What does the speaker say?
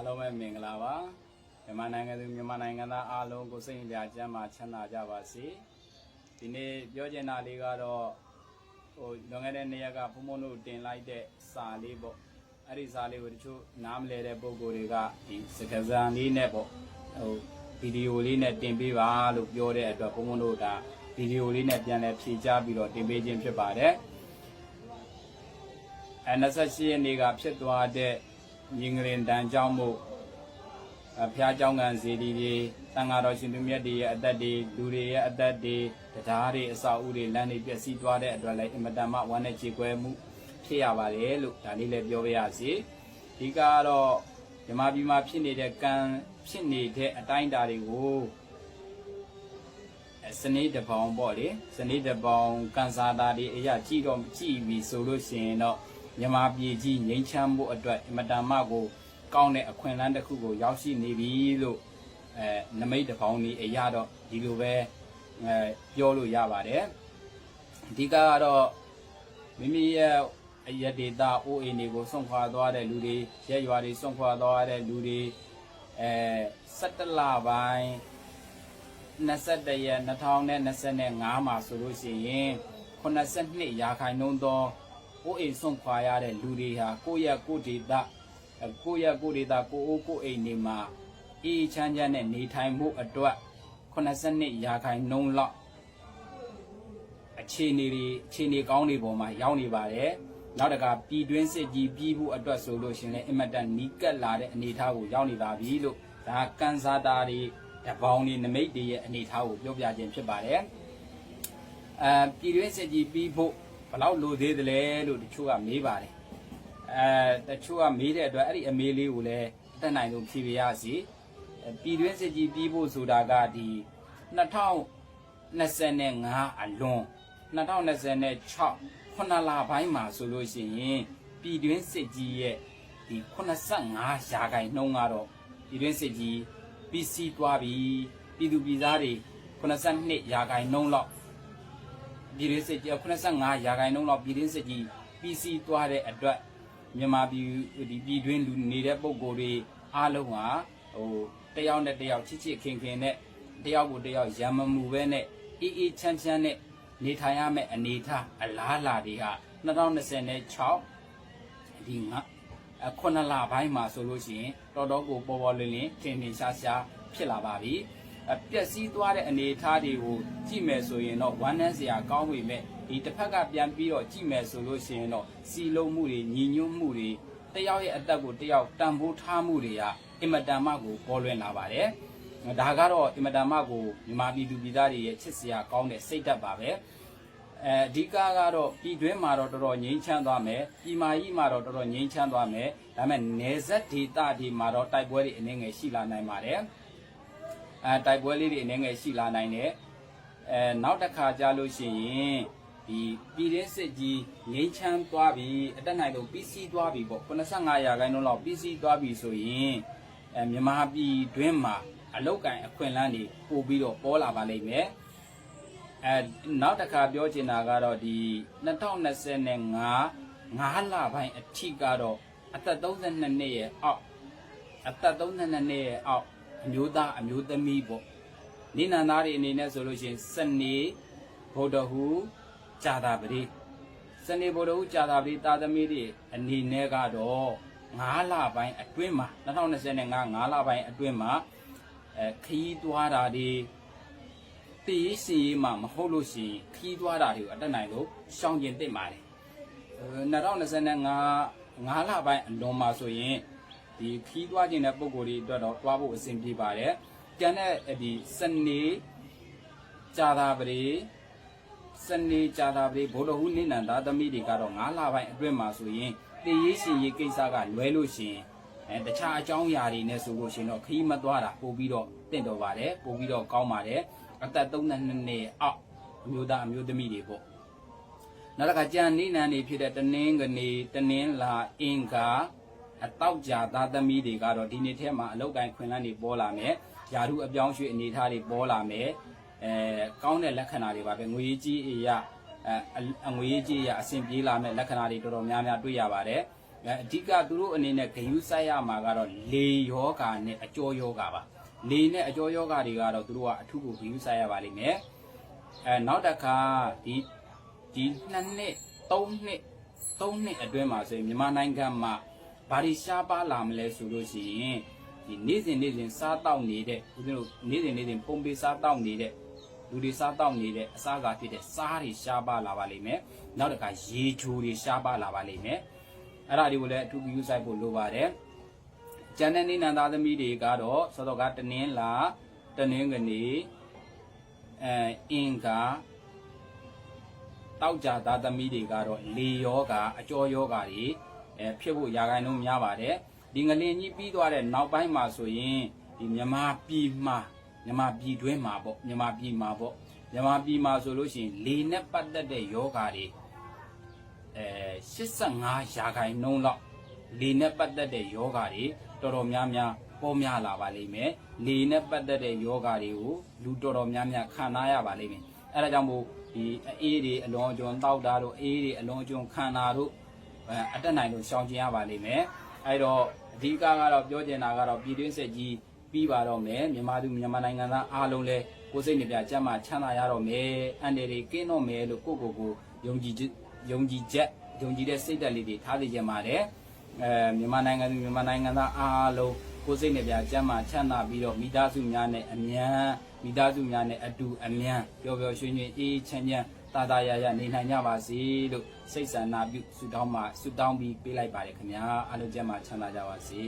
အားလုံးပဲမင်္ဂလာပါမြန်မာနိုင်ငံသူမြန်မာနိုင်ငံသားအားလုံးကိုစိတ်ကြကျမ်းမာချမ်းသာကြပါစေဒီနေ့ပြောချင်တာလေးကတော့ဟိုလွန်ခဲ့တဲ့နေ့ရက်ကဘုံဘုံတို့တင်လိုက်တဲ့စာလေးပေါ့အဲ့ဒီစာလေးကိုတချို့နားမလဲတဲ့ပုံကိုယ်တွေကဒီစကားစံလေးနဲ့ပေါ့ဟိုဗီဒီယိုလေးနဲ့တင်ပေးပါလို့ပြောတဲ့အတွက်ဘုံဘုံတို့ဒါဗီဒီယိုလေးနဲ့ပြန်လဲဖြည့်ချပြီးတော့တင်ပေးခြင်းဖြစ်ပါတယ်အဲ28ရက်နေ့ကဖြစ်သွားတဲ့ ရင်ငရင်တန်ကြောင့်မို့ဖျားကြောင်းကန်စီဒီတွေတန်ဃာတော်ရှင်သူမြတ်တွေရဲ့အသက်တွေလူတွေရဲ့အသက်တွေတရားတွေအစာအုပ်တွေလမ်းတွေပျက်စီးသွားတဲ့အတွက်လည်းအင်မတန်မှဝမ်းနဲ့ကြေကွဲမှုဖြစ်ရပါတယ်လို့ဒါလေးလည်းပြောပြရစီဒီကတော့မြမပြည်မှာဖြစ်နေတဲ့ကံဖြစ်နေတဲ့အတိုင်းအတာတွေကိုစနေတပေါင်ပေါ့လေစနေတပေါင်ကန်စာတာတွေအရာကြည့်တော့ကြည့်ပြီဆိုလို့ရှိရင်တော့ မြန်မာပြည်ကြီးငြိမ်းချမ်းမှုအတွက်အင်မတန်မှကိုကောင်းတဲ့အခွင့်အလမ်းတစ်ခုကိုရောက်ရှိနေပြီလို့အဲနမိတ်တပောင်นี้အရာတော့ဒီလိုပဲအဲပြောလို့ရပါတယ်အဓိကကတော့မိမိရဲ့အရဒေတာအိုးအိမ်တွေကိုစွန့်ခွာသွားတဲ့လူတွေရဲရွာတွေစွန့်ခွာသွားတဲ့လူတွေအဲ17လပိုင်း21ရက်2025မှာဆိုလို့ရှိရင်82ရာခိုင်နှုန်းသော ကိုယ်အိမ်ဆွန့်ခွာရတဲ့လူတွေဟာကိုယ့်ရဲ့ကိုယ်ဒေသအဲကိုယ့်ရဲ့ကိုယ်ဒေသကိုယ်အိုးကိုယ်အိမ်နေမှာအေးချမ်းချမ်းနဲ့နေထိုင်မှုအတွက်82ရာခိုင်နှုန်းလောက်အခြေအနေတွေအခြေအနေကောင်းတွေပေါ်မှာရောက်နေပါတယ်နောက်တကပြည်တွင်းစစ်ကြီးပြီးဖို့အတွက်ဆိုလို့ရှရင်လည်းအင်မတန်နီးကပ်လာတဲ့အနေအထားကိုရောက်နေပါပြီလို့ဒါကန်စားတာတွေတပေါင်းဒီနမိတ်တွေရဲ့အနေအထားကိုပြောပြခြင်းဖြစ်ပါတယ်။အဲပြည်တွင်းစစ်ကြီးပြီးဖို့ ဘယ်လောက်လိုသေးသလဲလို့တချို့ကမေးပါတယ်။အဲတချို့ကမေးတဲ့အတွက်အဲ့ဒီအမေးလေးကိုလည်းအတက်နိုင်ဆုံးဖြေပြရစီ။အဲပြည်တွင်းစစ်ကြီးပြီးဖို့ဆိုတာကဒီ2025အလွန်2026ခုနှစ်လပိုင်းမှာဆိုလို့ရှိရင်ပြည်တွင်းစစ်ကြီးရဲ့ဒီ85ရာခိုင်နှုန်းကတော့ပြည်တွင်းစစ်ကြီးပြီးစီးသွားပြီပြည်သူပြည်သားတွေ82ရာခိုင်နှုန်းလောက် ပြည်ရင်းစစ်ကြီး85ရာခိုင်နှုန်းလောက်ပြည်ရင်းစစ်ကြီးပြီးစီးသွားတဲ့အတွက်မြန်မာပြည်ဒီပြည်တွင်းလူနေတဲ့ပုံကိုယ်တွေအားလုံးဟာဟိုတယောက်နဲ့တယောက်ချစ်ချစ်ခင်ခင်နဲ့တယောက်ကိုတယောက်ရံမမှုပဲနဲ့အေးအေးချမ်းချမ်းနဲ့နေထိုင်ရမယ့်အနေအထားအလားလာတွေဟာ2026ဒီငါအခုနှစ်လပိုင်းမှာဆိုလို့ရှိရင်တော်တော်ကိုပေါ်ပေါ်လင်းလင်းထင်ထင်ရှားရှားဖြစ်လာပါပြီအ ပျက်စီးသွားတဲ့အနေအထားတွေကိုကြည့်မယ်ဆိုရင်တော့ဝမ်းနည်းစရာကောင်းပေမဲ့ဒီတစ်ဖက်ကပြန်ပြီးတော့ကြည့်မယ်ဆိုလို့ရှိရင်တော့စီလုံးမှုတွေညီညွတ်မှုတွေတယောက်ရဲ့အသက်ကိုတယောက်တန်ဖိုးထားမှုတွေကအင်မတန်မှကိုပေါ်လွင်လာပါတယ်ဒါကတော့အင်မတန်မှကိုမြန်မာပြည်သူပြည်သားတွေရဲ့ချစ်စရာကောင်းတဲ့စိတ်ဓာတ်ပါပဲအဲအဓိကကတော့ပြည်တွင်းမှာတော့တော်တော်ငြိမ်းချမ်းသွားမယ်ပြည်မာကြီးမှာတော့တော်တော်ငြိမ်းချမ်းသွားမယ်ဒါပေမဲ့နယ်စပ်ဒေသတွေမှာတော့တိုက်ပွဲတွေအနေငယ်ရှိလာနိုင်ပါတယ် အဲတိုက်ပွဲလေးတွေအနေငယ်ရှိလာနိုင်တယ်အဲနောက်တစ်ခါကြာလို့ရှိရင်ဒီပြည်တွင်းစစ်ကြီးငြိမ်းချမ်းသွားပြီအတက်နိုင်တော့ပြီးစီးသွားပြီပေါ့85ရာခိုင်နှုန်းလောက်ပြီးစီးသွားပြီဆိုရင်အဲမြန်မာပြည်တွင်းမှာအလောက်ကန်အခွင့်အလမ်းတွေပို့ပြီးတော့ပေါ်လာပါလိမ့်မယ်အဲနောက်တစ်ခါပြောချင်တာကတော့ဒီ2025 5လပိုင်းအထိကတော့အသက်32နှစ်ရဲ့အောက်အသက်32နှစ်ရဲ့အောက် အမျိုးသားအမျိုးသမီးပေါ့နိနန္သားတွေအနေနဲ့ဆိုလို့ရှိရင်စနေဗုဒ္ဓဟူကြာတာပတိစနေဗုဒ္ဓဟူကြာတာပတိတာသမီတွေအနေနဲ့ကတော့5လပိုင်းအတွင်းမှာ2025 5လပိုင်းအတွင်းမှာအဲခရီးသွားတာတွေတည်ရေးစီရေးမှာမဟုတ်လို့ရှိရင်ခီးသွားတာတွေကိုအတက်နိုင်လို့ရှောင်ကျင်တင်ပါတယ်အဲ2025 5လပိုင်းအလွန်မှာဆိုရင် ဒီခီးသွားခြင်းတဲ့ပုံကိုယ်တွေအတွက်တော့တွားဖို့အဆင်ပြေပါတယ်ကျန်တဲ့ဒီစနေကြာတာပရိစနေကြာတာပရိဘိုလ်တော်ဟူးနိနန္ဒာသမီးတွေကတော့5လပိုင်းအတွင်းမှာဆိုရင်တည်ရေးစီရေးကိစ္စကလွဲလို့ရှိရင်အဲတခြားအကြောင်းအရာတွေနဲ့ဆိုလို့ရှိရင်တော့ခီးမသွားတာပို့ပြီးတော့တင့်တော်ပါတယ်ပို့ပြီးတော့ကောင်းပါတယ်အသက်32နှစ်အောက်အမျိုးသားအမျိုးသမီးတွေပေါ့နောက်တစ်ခါကြံနေနန်းနေဖြစ်တဲ့တနင်းကနေတနင်းလာအင်္ဂါ အတောက်ကြသားသမီးတွေကတော့ဒီနေ့ထဲမှာအလောက်ကိုင်းခွင်လန်းတွေပေါ်လာမယ်ယာရုအပြောင်းရွှေ့အနေထားတွေပေါ်လာမယ်အဲကောင်းတဲ့လက္ခဏာတွေပါပဲငွေကြီးအရာအဲအငွေကြီးအရာအဆင်ပြေလာမဲ့လက္ခဏာတွေတော်တော်များများတွေ့ရပါတယ်အဲအဓိကသူတို့အနေနဲ့ဂယုစိုက်ရမှာကတော့လေယောဂာနဲ့အကျော်ယောဂါပါလေနဲ့အကျော်ယောဂါတွေကတော့သူတို့ကအထုကိုဂယုစိုက်ရပါလိမ့်မယ်အဲနောက်တစ်ခါဒီဒီနှစ်နှစ်သုံးနှစ်သုံးနှစ်အတွင်းမှာဆိုရင်မြန်မာနိုင်ငံမှာ ဘာတွေရှားပါလာမလဲဆိုလို့ရှိရင်ဒီနေ့စဉ်နေ့စဉ်စားတောက်နေတဲ့ဦးဇင်းတို့နေ့စဉ်နေ့စဉ်ပုံပေးစားတောက်နေတဲ့လူတွေစားတောက်နေတဲ့အစားအစာဖြစ်တဲ့စားတွေရှားပါလာပါလိမ့်မယ်နောက်တစ်ခါရေချိုတွေရှားပါလာပါလိမ့်မယ်အဲ့ဒါတွေကိုလည်းအထူးပြုဆိုင်ဖို့လိုပါတယ်။ကျန်တဲ့နေနန္သားသမီးတွေကတော့စောစောကတနင်းလာတနင်းကနေအဲအင်္ဂါတောက်ကြသားသမီးတွေကတော့လေယောဂအကျော်ယောဂတွေ အဲဖြစ်ဖို့ရာဂိုင်းလုံးများပါတယ်။ဒီငလင်ကြီးပြီးသွားတဲ့နောက်ပိုင်းမှာဆိုရင်ဒီမြမပြည်မှာမြမပြည်တွင်းမှာပေါ့မြမပြည်မှာပေါ့မြမပြည်မှာဆိုလို့ရှိရင်လေနဲ့ပတ်သက်တဲ့ယောဂတွေအဲ85ရာခိုင်နှုန်းလောက်လေနဲ့ပတ်သက်တဲ့ယောဂါတွေတော်တော်များများပေါ်များလာပါလိမ့်မယ်လေနဲ့ပတ်သက်တဲ့ယောဂါတွေကိုလူတော်တော်များများခံနာရပါလိမ့်မယ်အဲဒါကြောင့်မို့ဒီအေးတွေအလွန်အကျွံတောက်တာတို့အေးတွေအလွန်အကျွံခံတာတို့ အဲအတက်နိုင်လို့ရှောင်ကျင်ရပါလိမ့်မယ်အဲတော့အဓိကကတော့ပြောချင်တာကတော့ပြည်တွင်းစစ်ကြီးပြီးပါတော့မယ်မြန်မာသူမြန်မာနိုင်ငံသားအားလုံးလည်းကိုယ်စိတ်နှပြကျမ်းမာချမ်းသာရတော့မယ်အန်တယ်တွေကင်းတော့မယ်လို့ကိုယ့်ကိုယ်ကိုယုံကြည်ချက်ယုံကြည်ချက်ယုံကြည်တဲ့စိတ်ဓာတ်လေးတွေထားသိကြပါတယ်အဲမြန်မာနိုင်ငံသူမြန်မာနိုင်ငံသားအားလုံးကိုယ်စိတ်နှပြကျမ်းမာချမ်းသာပြီးတော့မိသားစုများနဲ့အမြန်မိသားစုများနဲ့အတူအမြန်ပျော်ပျော်ရွှင်ရွှင်အေးချမ်းချမ်း တာတာရရနေနိုင်ကြပါစေလို့စိတ်ဆန္ဒပြုဆုတောင်းမှာဆုတောင်းပြီးပေးလိုက်ပါတယ်ခင်ဗျာအားလုံးကျမ်းမာချမ်းသာကြပါစေ